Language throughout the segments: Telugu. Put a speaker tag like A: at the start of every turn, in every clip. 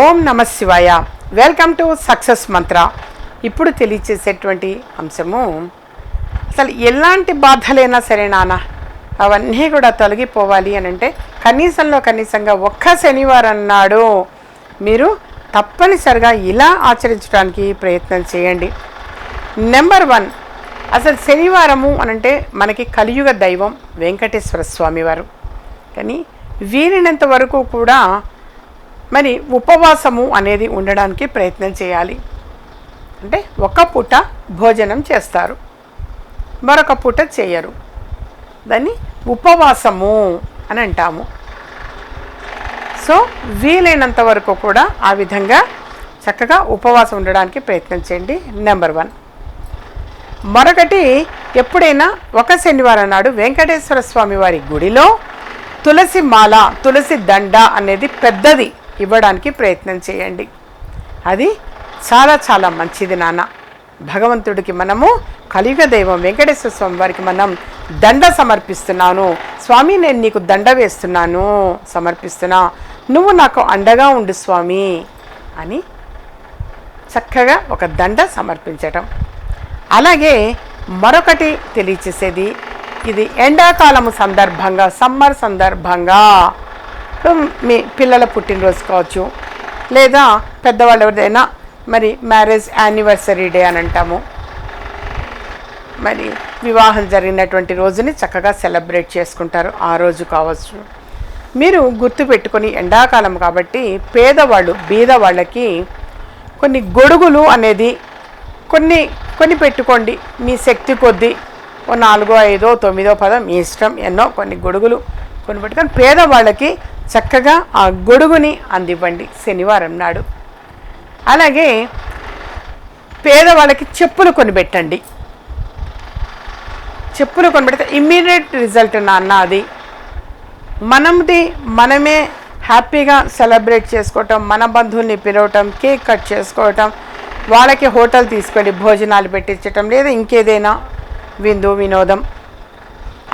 A: ఓం నమ శివాయ. వెల్కమ్ టు సక్సెస్ మంత్ర ఇప్పుడు తెలియచేసేటువంటి అంశము అసలు ఎలాంటి బాధలైనా సరే నాన్న అవన్నీ కూడా తొలగిపోవాలి అని అంటే కనీసంలో కనీసంగా ఒక్క శనివారం నాడు మీరు తప్పనిసరిగా ఇలా ఆచరించడానికి ప్రయత్నం చేయండి. నెంబర్ వన్ అసలు శనివారము అనంటే మనకి కలియుగ దైవం వెంకటేశ్వర స్వామివారు కానీ వీలైనంత వరకు కూడా మరి ఉపవాసము అనేది ఉండడానికి ప్రయత్నం చేయాలి. అంటే ఒక పూట భోజనం చేస్తారు. మరొక పూట చేయరు. దాన్ని ఉపవాసము అని అంటాము. సో వీలైనంత వరకు కూడా ఆ విధంగా చక్కగా ఉపవాసం ఉండడానికి ప్రయత్నం చేయండి. Number one. మరొకటి ఎప్పుడైనా ఒక శనివారం నాడు వెంకటేశ్వర స్వామి వారి గుడిలో తులసి మాల తులసి దండ అనేది పెద్దది. ఇవ్వడానికి ప్రయత్నం చేయండి. అది చాలా చాలా మంచిది నాన్న. భగవంతుడికి మనము కలియుగ దైవం వెంకటేశ్వర స్వామి వారికి మనం దండ సమర్పిస్తున్నాను. స్వామి నేను నీకు దండ వేస్తున్నాను. సమర్పిస్తున్నా. నువ్వు నాకు అండగా ఉండు స్వామి అని చక్కగా ఒక దండ సమర్పించటం. అలాగే మరొకటి తెలియచేసేది. ఇది ఎండాకాలము సందర్భంగా సమ్మర్ సందర్భంగా మీ పిల్లల పుట్టినరోజు కావచ్చు. లేదా పెద్దవాళ్ళు ఎవరిదైనా మరి మ్యారేజ్ యానివర్సరీ డే అని అంటాము. మరి వివాహం జరిగినటువంటి రోజుని చక్కగా సెలబ్రేట్ చేసుకుంటారు. ఆ రోజు కావచ్చు. మీరు గుర్తుపెట్టుకొని ఎండాకాలం కాబట్టి పేదవాళ్ళు బీద వాళ్ళకి కొన్ని గొడుగులు అనేది కొన్ని కొన్ని పెట్టుకోండి. మీ శక్తి కొద్దీ ఓ నాలుగో ఐదో తొమ్మిదో పదో మీ ఇష్టం. ఎన్నో కొన్ని గొడుగులు కొన్ని పెట్టుకొని పేదవాళ్ళకి చక్కగా ఆ గొడుగుని అందివ్వండి శనివారం నాడు. అలాగే పేదవాళ్ళకి చెప్పులు కొనిపెట్టండి. చెప్పులు కొనిపెడితే ఇమ్మీడియట్ రిజల్ట్ నాన్న అది మనది మనమే హ్యాపీగా సెలబ్రేట్ చేసుకోవటం మన బంధువుల్ని పిలవటం కేక్ కట్ చేసుకోవటం వాళ్ళకి హోటల్ తీసుకెళ్ళి భోజనాలు పెట్టించటం లేదా ఇంకేదైనా విందు వినోదం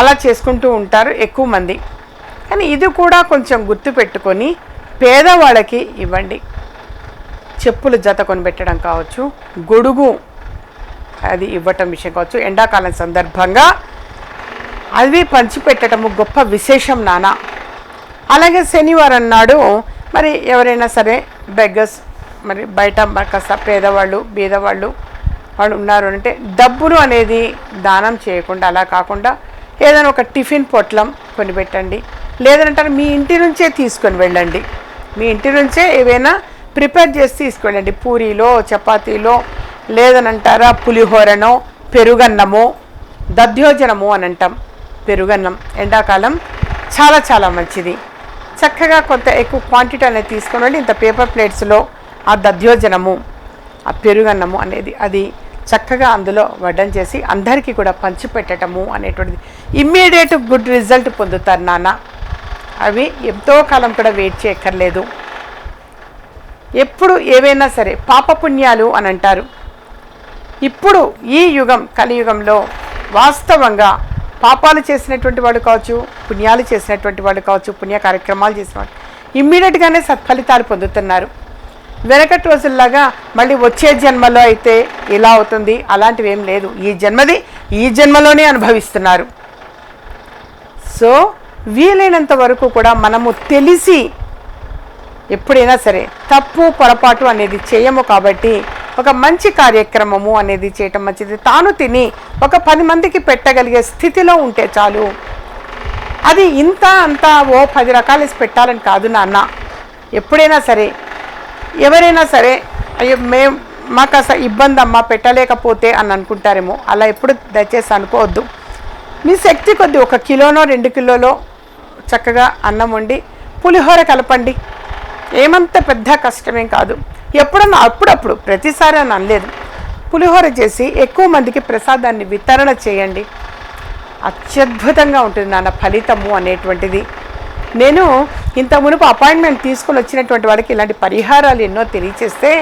A: అలా చేసుకుంటూ ఉంటారు ఎక్కువ మంది. కానీ ఇది కూడా కొంచెం గుర్తుపెట్టుకొని పేదవాళ్ళకి ఇవ్వండి. చెప్పులు జత కొనిపెట్టడం కావచ్చు గొడుగు అది ఇవ్వటం విషయం కావచ్చు. ఎండాకాలం సందర్భంగా అవి పంచిపెట్టడము గొప్ప విశేషం నాన్న అలాగే శనివారం నాడు మరి ఎవరైనా సరే బెగ్గర్స్ మరి బయట కాస్త పేదవాళ్ళు బీదవాళ్ళు వాళ్ళు ఉన్నారు అంటే డబ్బులు అనేది దానం చేయకుండా అలా కాకుండా ఏదైనా ఒక టిఫిన్ పొట్లం కొనిపెట్టండి. లేదంటారు మీ ఇంటి నుంచే తీసుకొని వెళ్ళండి. మీ ఇంటి నుంచే ఏవైనా ప్రిపేర్ చేసి తీసుకెళ్ళండి. పూరీలో చపాతీలో లేదనంటారా పులిహోరనో పెరుగన్నమో దధ్యోజనము అని అంటాం పెరుగన్నం ఎండాకాలం చాలా చాలా మంచిది. చక్కగా కొంత ఎక్కువ క్వాంటిటీ అనేది తీసుకొని వెళ్ళి ఇంత పేపర్ ప్లేట్స్లో ఆ దధ్యోజనము ఆ పెరుగన్నము అనేది అది చక్కగా అందులో వడ్డం చేసి అందరికీ కూడా పంచిపెట్టడము అనేటువంటిది. ఇమ్మీడియట్ గుడ్ రిజల్ట్ పొందుతారు నాన్న. అవి ఎంతో కాలం కూడా వెయిట్ చేయక్కర్లేదు. ఎప్పుడు ఏవైనా సరే పాపపుణ్యాలు అని అంటారు. ఇప్పుడు ఈ యుగం కలియుగంలో వాస్తవంగా పాపాలు చేసినటువంటి వాడు కావచ్చు పుణ్యాలు చేసినటువంటి వాడు కావచ్చు పుణ్య కార్యక్రమాలు చేసిన వాడు ఇమ్మీడియట్గానే సత్ఫలితాలు పొందుతున్నారు. వెనకటి రోజుల్లాగా మళ్ళీ వచ్చే జన్మలో అయితే ఇలా అవుతుంది అలాంటివి ఏం లేదు. ఈ జన్మది ఈ జన్మలోనే అనుభవిస్తున్నారు. సో వీలైనంత వరకు కూడా మనము తెలిసి ఎప్పుడైనా సరే తప్పు పొరపాటు అనేది చేయము కాబట్టి ఒక మంచి కార్యక్రమము అనేది చేయటం మంచిది. తాను తిని ఒక పది మందికి పెట్టగలిగే స్థితిలో ఉంటే చాలు. అది ఇంత అంత ఓ పది రకాలు పెట్టాలని కాదు నాన్న. ఎప్పుడైనా సరే ఎవరైనా సరే అయ్యో మేము మాకు అసలు ఇబ్బంది అమ్మా పెట్టలేకపోతే అని అనుకుంటారేమో. అలా ఎప్పుడు దయచేసి అనుకోవద్దు. మీ శక్తి కొద్ది ఒక కిలోనో రెండు కిలోలో చక్కగా అన్నం వండి పులిహోర కలపండి. ఏమంత పెద్ద కష్టమేం కాదు. ఎప్పుడన్నా అప్పుడప్పుడు ప్రతిసారి అని అనలేదు. పులిహోర చేసి ఎక్కువ మందికి ప్రసాదాన్ని వితరణ చేయండి. అత్యద్భుతంగా ఉంటుంది నాన్న ఫలితము అనేటువంటిది. నేను ఇంత మునుపు అపాయింట్మెంట్ తీసుకొని వచ్చినటువంటి వాళ్ళకి ఇలాంటి పరిహారాలు ఎన్నో తెలియచేస్తే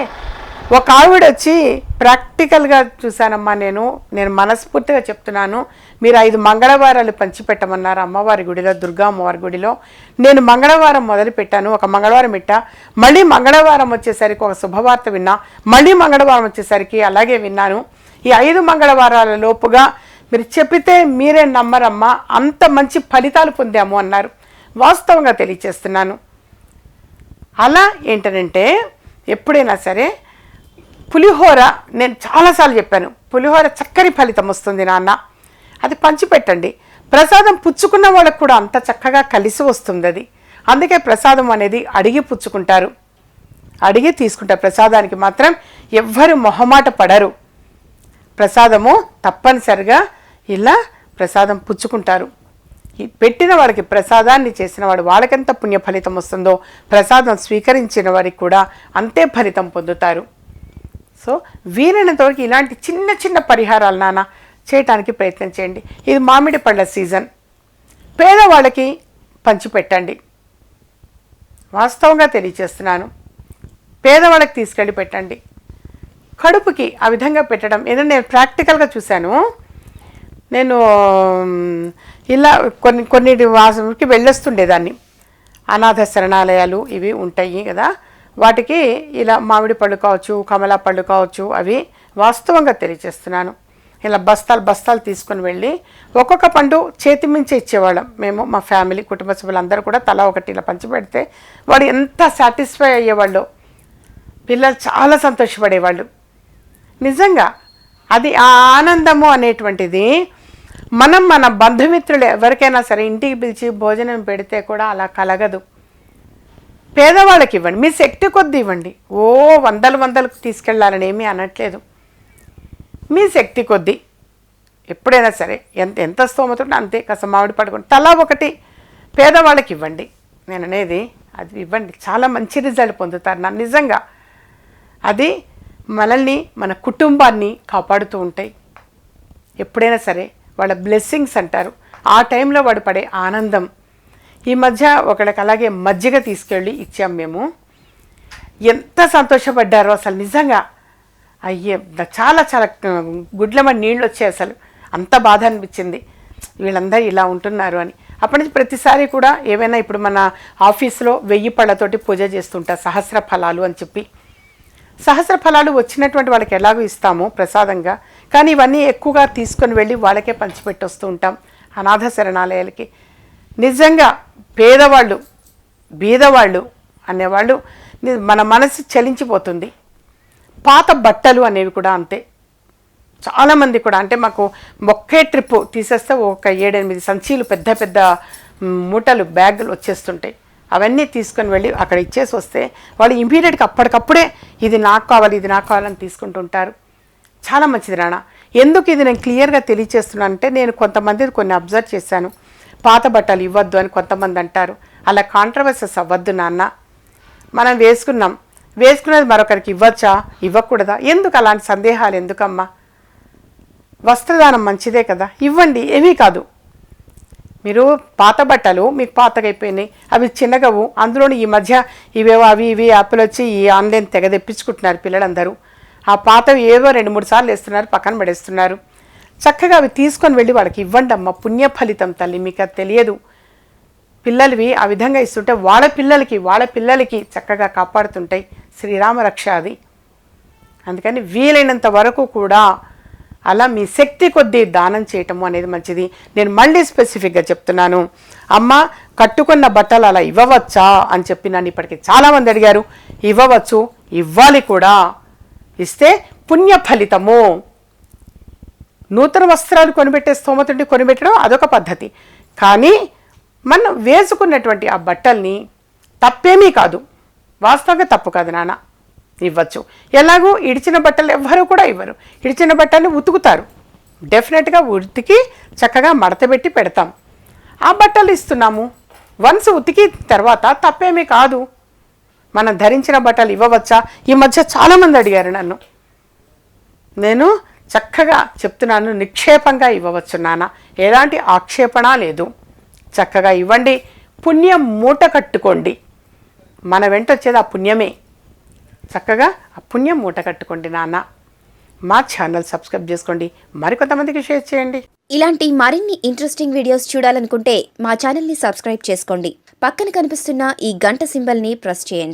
A: ఒక ఆవిడ వచ్చి ప్రాక్టికల్గా చూశానమ్మా నేను. నేను మనస్ఫూర్తిగా చెప్తున్నాను. మీరు ఐదు మంగళవారాలు పంచిపెట్టమన్నారు అమ్మవారి గుడిలో దుర్గా అమ్మవారి గుడిలో. నేను మంగళవారం మొదలుపెట్టాను ఒక మంగళవారం పెట్టా. మళ్ళీ మంగళవారం వచ్చేసరికి ఒక శుభవార్త విన్నా. మళ్ళీ మంగళవారం వచ్చేసరికి అలాగే విన్నాను. ఈ ఐదు మంగళవారాల లోపుగా మీరు చెప్పితే మీరే నమ్మరమ్మా. అంత మంచి ఫలితాలు పొందాము అన్నారు. వాస్తవంగా తెలియచేస్తున్నాను. అలా ఏంటనంటే ఎప్పుడైనా సరే పులిహోర నేను చాలాసార్లు చెప్పాను. పులిహోర చక్కని ఫలితం వస్తుంది నాన్న. అది పంచిపెట్టండి. ప్రసాదం పుచ్చుకున్న వాళ్ళకు కూడా అంత చక్కగా కలిసి వస్తుంది అది. అందుకే ప్రసాదం అనేది అడిగి పుచ్చుకుంటారు. అడిగి తీసుకుంటారు. ప్రసాదానికి మాత్రం ఎవ్వరు మొహమాట పడరు. ప్రసాదము తప్పనిసరిగా ఇలా ప్రసాదం పుచ్చుకుంటారు. ఈ పెట్టిన వాడికి ప్రసాదాన్ని చేసిన వాడు వాళ్ళకెంత పుణ్య ఫలితం వస్తుందో ప్రసాదం స్వీకరించిన వారికి కూడా అంతే ఫలితం పొందుతారు. సో వీలైనంత వరకు ఇలాంటి చిన్న చిన్న పరిహారాలు నాన్న చేయటానికి ప్రయత్నం చేయండి. ఇది మామిడి పళ్ళ సీజన్. పేదవాళ్ళకి పంచిపెట్టండి. వాస్తవంగా తెలియచేస్తున్నాను పేదవాళ్ళకి తీసుకెళ్ళి పెట్టండి. కడుపుకి ఆ విధంగా పెట్టడం ఏదైనా నేను ప్రాక్టికల్గా చూశాను. నేను ఇలా కొన్ని కొన్ని వాసనకి వెళ్ళొస్తుండేదాన్ని. అనాథ శరణాలయాలు ఇవి ఉంటాయి కదా. వాటికి ఇలా మామిడి పళ్ళు కావచ్చు కమలా పళ్ళు కావచ్చు అవి వాస్తవంగా తెలియచేస్తున్నాను. ఇలా బస్తాలు బస్తాలు తీసుకొని వెళ్ళి ఒక్కొక్క పండు చేతి మించి ఇచ్చేవాళ్ళం. మేము మా ఫ్యామిలీ కుటుంబ సభ్యులందరూ కూడా తలా ఒకటి ఇలా పంచిపెడితే వాడు ఎంత సాటిస్ఫై అయ్యేవాళ్ళు? పిల్లలు చాలా సంతోషపడేవాళ్ళు. నిజంగా అది ఆ ఆనందము అనేటువంటిది మనం మన బంధుమిత్రులు ఎవరికైనా సరే ఇంటికి పిలిచి భోజనం పెడితే కూడా అలా కలగదు. పేదవాళ్ళకి ఇవ్వండి. మీ శక్తి కొద్ది ఇవ్వండి. ఓ వందలు వందలకు తీసుకెళ్ళాలని ఏమీ అనట్లేదు. మీ శక్తి కొద్ది ఎప్పుడైనా సరే ఎంత ఎంత స్తోమత ఉంటే అంతే. కాస్త మామిడి పడుకోండి తలా ఒకటి పేదవాళ్ళకి ఇవ్వండి. నేను అనేది అది ఇవ్వండి. చాలా మంచి రిజల్ట్ పొందుతారు. నా నిజంగా అది మనల్ని మన కుటుంబాన్ని కాపాడుతూ ఉంటాయి. ఎప్పుడైనా సరే వాళ్ళ బ్లెస్సింగ్స్ అంటారు. ఆ టైంలో వాడు పడే ఆనందం ఈ మధ్య ఒకళ్ళకి అలాగే మజ్జిగ తీసుకెళ్ళి ఇచ్చాం మేము. ఎంత సంతోషపడ్డారో అసలు నిజంగా. అయ్యే చాలా చాలా గుడ్లమని నీళ్ళు వచ్చాయి అసలు. అంత బాధ అనిపించింది. వీళ్ళందరూ ఇలా ఉంటున్నారు అని. అప్పటి నుంచి ప్రతిసారి కూడా ఏవైనా ఇప్పుడు మన ఆఫీస్లో వెయ్యి పళ్ళతోటి పూజ చేస్తుంటా సహస్ర ఫలాలు అని చెప్పి. సహస్ర ఫలాలు వచ్చినటువంటి వాళ్ళకి ఎలాగో ఇస్తాము ప్రసాదంగా. కానీ ఇవన్నీ ఎక్కువగా తీసుకొని వెళ్ళి వాళ్ళకే పంచిపెట్టి వస్తూ ఉంటాం అనాథ శరణాలయాలకి. నిజంగా పేదవాళ్ళు బీదవాళ్ళు అనేవాళ్ళు మన మనసు చలించిపోతుంది. పాత బట్టలు అనేవి కూడా అంతే. చాలామంది కూడా అంటే మాకు ఒక్కే ట్రిప్ తీసేస్తే ఒక ఏడెనిమిది సంచీలు పెద్ద పెద్ద మూటలు బ్యాగులు వచ్చేస్తుంటాయి. అవన్నీ తీసుకొని వెళ్ళి అక్కడ ఇచ్చేసి వస్తే వాళ్ళు ఇమీడియట్గా అప్పటికప్పుడే ఇది నాకు కావాలి ఇది నాకు కావాలని తీసుకుంటుంటారు చాలా మంచిది రాణా ఎందుకు ఇది నేను క్లియర్గా తెలియచేస్తున్నాను అంటే నేను కొంతమంది కొన్ని అబ్జర్వ్ చేశాను. పాత బట్టలు ఇవ్వద్దు అని కొంతమంది అంటారు. అలా కాంట్రవర్సెస్ అవ్వద్దు నాన్న. మనం వేసుకున్నాం. వేసుకున్నది మరొకరికి ఇవ్వచ్చా? ఇవ్వకూడదా? ఎందుకు అలాంటి సందేహాలు ఎందుకమ్మా? వస్త్రదానం మంచిదే కదా. ఇవ్వండి ఏమీ కాదు. మీరు పాత బట్టలు మీకు పాతగైపోయినాయి. అవి చిన్నగవు. అందులోని ఈ మధ్య ఇవేవో అవి ఇవి యాప్లు వచ్చి ఈ ఆన్లైన్ తెగ తెప్పించుకుంటున్నారు పిల్లలందరూ. ఆ పాతవి ఏవో రెండు మూడు సార్లు వేస్తున్నారు పక్కన పడేస్తున్నారు. చక్కగా అవి తీసుకొని వెళ్ళి వాళ్ళకి ఇవ్వండి అమ్మ పుణ్య ఫలితం తల్లి మీకు అది తెలియదు. పిల్లలవి ఆ విధంగా ఇస్తుంటే వాళ్ళ పిల్లలకి వాళ్ళ పిల్లలకి చక్కగా కాపాడుతుంటాయి. శ్రీరామ రక్ష అది. అందుకని వీలైనంత వరకు కూడా అలా మీ శక్తి కొద్దీ దానం చేయటము అనేది మంచిది. నేను మళ్ళీ స్పెసిఫిక్గా చెప్తున్నాను. అమ్మ కట్టుకున్న బట్టలు అలా ఇవ్వవచ్చా అని చెప్పి నన్ను ఇప్పటికి చాలామంది అడిగారు. ఇవ్వవచ్చు ఇవ్వాలి కూడా. ఇస్తే పుణ్య ఫలితము నూతన వస్త్రాలు కొనిపెట్టే స్తోమతుండి కొనిపెట్టడం అదొక పద్ధతి. కానీ మనం వేసుకున్నటువంటి ఆ బట్టల్ని తప్పేమీ కాదు. వాస్తవంగా తప్పు కాదు నాన్న. ఇవ్వచ్చు. ఎలాగూ ఇడిచిన బట్టలు ఎవ్వరూ కూడా ఇవ్వరు. ఇడిచిన బట్టల్ని ఉతుకుతారు. డెఫినెట్గా ఉతికి చక్కగా మడతపెట్టి పెడతాం. ఆ బట్టలు ఇస్తున్నాము. వన్స్ ఉతికి తర్వాత తప్పేమీ కాదు. మనం ధరించిన బట్టలు ఇవ్వవచ్చా? ఈ మధ్య చాలామంది అడిగారు నన్ను. నేను చక్కగా చెప్తున్నాను నిక్షేపంగా ఇవ్వవచ్చు నాన్న. ఎలాంటి ఆక్షేపణ లేదు. చక్కగా ఇవ్వండి. పుణ్యం మూట కట్టుకోండి. మన వెంట వచ్చేది ఆ పుణ్యమే. చక్కగా ఆ పుణ్యం మూట కట్టుకోండి నాన్న. మా ఛానల్ సబ్స్క్రైబ్ చేసుకోండి. మరికొంతమందికి షేర్ చేయండి.
B: ఇలాంటి మరిన్ని ఇంట్రెస్టింగ్ వీడియోస్ చూడాలనుకుంటే మా ఛానల్ని సబ్స్క్రైబ్ చేసుకోండి. పక్కన కనిపిస్తున్న ఈ గంట సింబల్ని ప్రెస్ చేయండి.